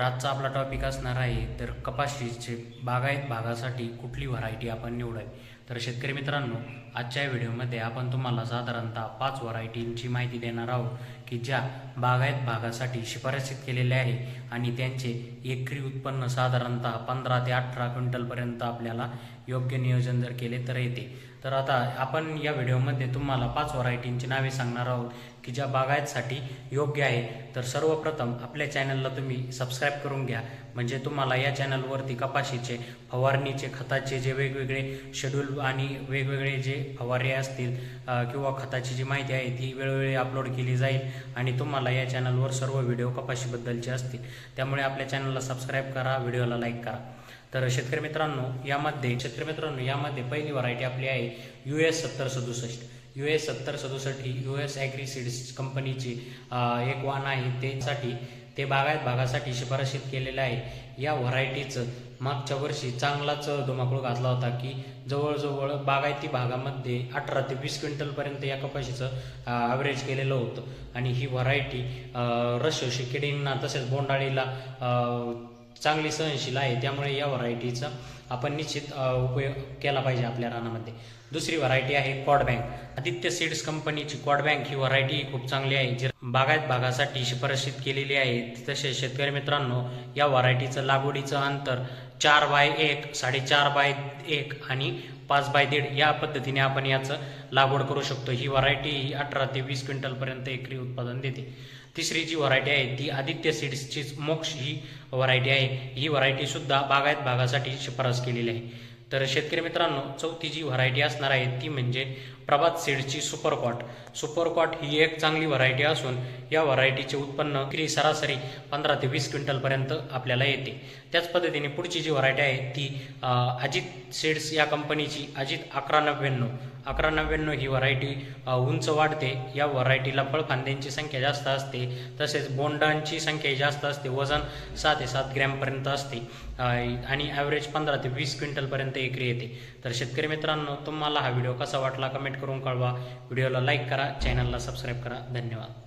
आजचा आपला टॉपिक असणार आहे तर कपाशीचे बागायत भागासाठी कुठली व्हरायटी आपण निवडावी? तर शेतकरी मित्रांनो आजच्या व्हिडिओमध्ये आपण तुम्हाला साधारणतः पाच व्हरायटींची माहिती देणार आहोत की ज्या बागायत भागासाठी शिफारसीत केलेल्या आहे आणि त्यांचे एकरी उत्पन्न साधारणतः पंधरा ते अठरा क्विंटलपर्यंत आपल्याला योग्य नियोजन जर केले तर येते. तर आता आपण या व्हिडिओमध्ये तुम्हाला पाच व्हरायटींची नावे सांगणार आहोत की ज्या बागायतसाठी योग्य आहे. तर सर्वप्रथम आपल्या चॅनलला तुम्ही सबस्क्राईब करून घ्या. म्हणजे तुम्हाला या चॅनलवरती कपाशीचे फवारणीचे खताचे जे वेगवेगळे शेड्यूल आणि वेगवेगळे जे फवारे असतील किंवा खताची जी माहिती आहे ती वेळोवेळी अपलोड केली जाईल आणि तुम्हाला या चॅनलवर सर्व व्हिडिओ कपाशीबद्दलचे असतील. त्यामुळे आपल्या चॅनलला सबस्क्राईब करा व्हिडिओला लाईक करा. तर शेतकरी मित्रांनो यामध्ये शेतकरी मित्रांनो यामध्ये पहिली व्हरायटी आपली आहे यू एस सत्तर सदुसष्ट. यू एस सत्तर सदुसष्ट ही यू एस ॲग्री सीड्स कंपनीची एक वाहन आहे. त्यासाठी ते बागायत भागासाठी शिफारशीत केलेलं आहे. या व्हरायटीचं मागच्या वर्षी चांगलाच धुमाकूळ घातला होता की जवळजवळ बागायती भागामध्ये अठरा ते वीस क्विंटलपर्यंत या कपाशीचं ॲव्हरेज केलेलं होतं. आणि ही व्हरायटी रसोशी किडींना तसेच बोंडाळीला चांगली सहनशील आहे त्यामुळे या व्हरायटीचा आपण निश्चित उपयोग केला पाहिजे आपल्या रानामध्ये. दुसरी व्हरायटी आहे कॉड बँक. आदित्य सीड्स कंपनीची कॉड बँक ही व्हरायटी खूप चांगली आहे जी बागायत भागासाठी शिफारशीत केलेली आहे. तसेच शेतकरी मित्रांनो या व्हरायटीचं लागवडीचं अंतर चार बाय एक साडेचार बाय एक आणि पाच बाय दीड या पद्धतीने आपण याचं लागवड करू शकतो. ही व्हरायटी ही अठरा ते वीस क्विंटलपर्यंत एकरी उत्पादन देते. तिसरी जी व्हरायटी आहे ती आदित्य सीड्सचीच मोक्ष ही व्हरायटी आहे. ही व्हरायटी सुद्धा बागायत भागासाठी शिफारस केलेली आहे. तर शेतकरी मित्रांनो चौथी जी व्हरायटी असणार आहे ती म्हणजे प्रभात सीडची सुपरकॉट. सुपरकॉट ही एक चांगली व्हरायटी असून या व्हरायटीचे उत्पन्न विक्री सरासरी पंधरा ते वीस क्विंटलपर्यंत आपल्याला येते. त्याच पद्धतीने पुढची जी व्हरायटी आहे ती अजित सीड्स या कंपनीची अजित अकरा नव्याण्णव. अकरा नव्याण्णव ही व्हरायटी उंच वाढते. या व्हरायटीला फळफांद्यांची संख्या जास्त असते. तसेच बोंडांची संख्या जास्त असते. वजन सहा ते सात ग्रॅमपर्यंत असते. आणि ॲव्हरेज पंधरा ते वीस क्विंटलपर्यंत एकरी येते. तर शेतकरी मित्रांनो तुम्हाला हा व्हिडिओ कसा वाटला? कमेंट कमेंट करून कळवा. व्हिडिओला लाईक करा चॅनलला सबस्क्राईब करा. धन्यवाद.